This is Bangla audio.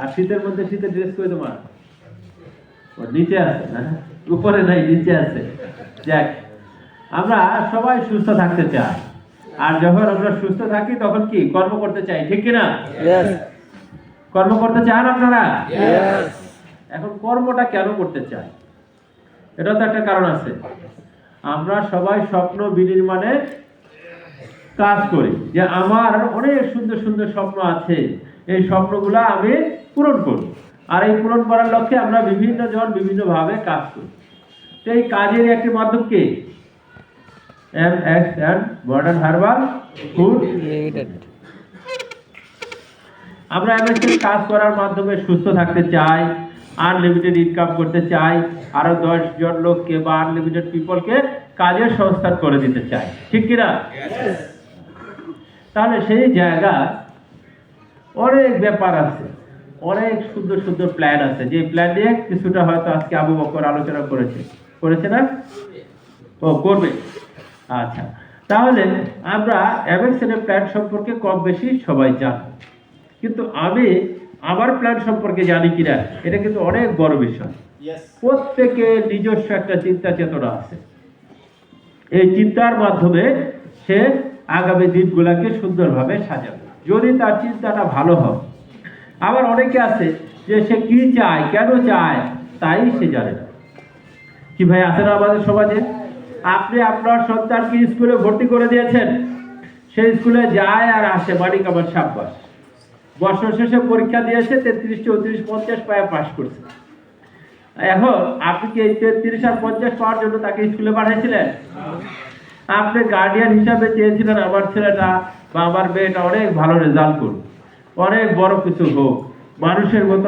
আর শীতের মধ্যে শীতের ড্রেস করে তোমার? ও নিচে আছে না? উপরে নাই নিচে আছে। যাক আমরা সবাই সুস্থ থাকতে চাই। আর যখন আমরা সুস্থ থাকি তখন কি? কর্ম করতে চাই ঠিক কি না কর্ম করতে চান আপনারা? এখন কর্মটা কেন করতে চাই এটা তো একটা কারণ আছে। আমরা সবাই স্বপ্ন বিনির্মাণে কাজ করি। যে আমার অনেক সুন্দর সুন্দর স্বপ্ন আছে। এই স্বপ্নগুলো আমি পূরণ করব। আর এই পূরণ করার লক্ষ্যে আমরা বিভিন্ন জন বিভিন্নভাবে কাজ করি। তো এই কাজের একটি মাধ্যম কি? M X and modern herbal food. আমরা এমএসএর কাজ করার মাধ্যমে সুস্থ থাকতে চাই আনলিমিটেড ইনকাম করতে চাই আরও দশ জন লোককে বা আনলিমিটেড পিপলকে কাজের সংস্থান করে দিতে চাই। ঠিক কিনা? তাহলে সেই জায়গা অনেক ব্যাপার আছে অনেক সুন্দর সুন্দর প্ল্যান আছে। যে প্ল্যান নিয়ে কিছুটা হয়তো আজকে আবু বকর আলোচনা করেছে। করেছে না? ও করবে। আচ্ছা তাহলে আমরা এর প্ল্যান সম্পর্কে কম বেশি সবাই জানি। কিন্তু আমি আমার প্ল্যান সম্পর্কে জানি কিনা এটা কিন্তু অনেক বড় বিষয়। প্রত্যেকে নিজস্ব একটা চিন্তা চেতনা আছে। এই চিন্তার মাধ্যমে সে আগামী দিনগুলাকে সুন্দরভাবে সাজাবে। যদি তার চিন্তাটা ভালো হয়। আবার অনেকে আছে যে সে কি চায়, কেন চায়, তাই সে জানে না। কি ভাই, আছে না আমাদের সমাজে? আপনি আপনার সন্তানকে স্কুলে ভর্তি করে দিয়েছেন। সেই স্কুলে যায় আর আসে বাড়ি কামার সাব্বাস। বছর শেষে পরীক্ষা দিয়েছে তেত্রিশ চৌত্রিশ পঞ্চাশ পায়ে পাশ করছে। এখন আপনি কি এই তেত্রিশ আর পঞ্চাশ পাওয়ার জন্য তাকে স্কুলে পাঠিয়েছিলেন আপনি গার্ডিয়ান হিসাবে চেয়েছিলেন আমার ছেলেটা। বা আমার মেয়েটা অনেক ভালো রেজাল্ট করুক। অনেক বড় কিছু হোক। মানুষের মতো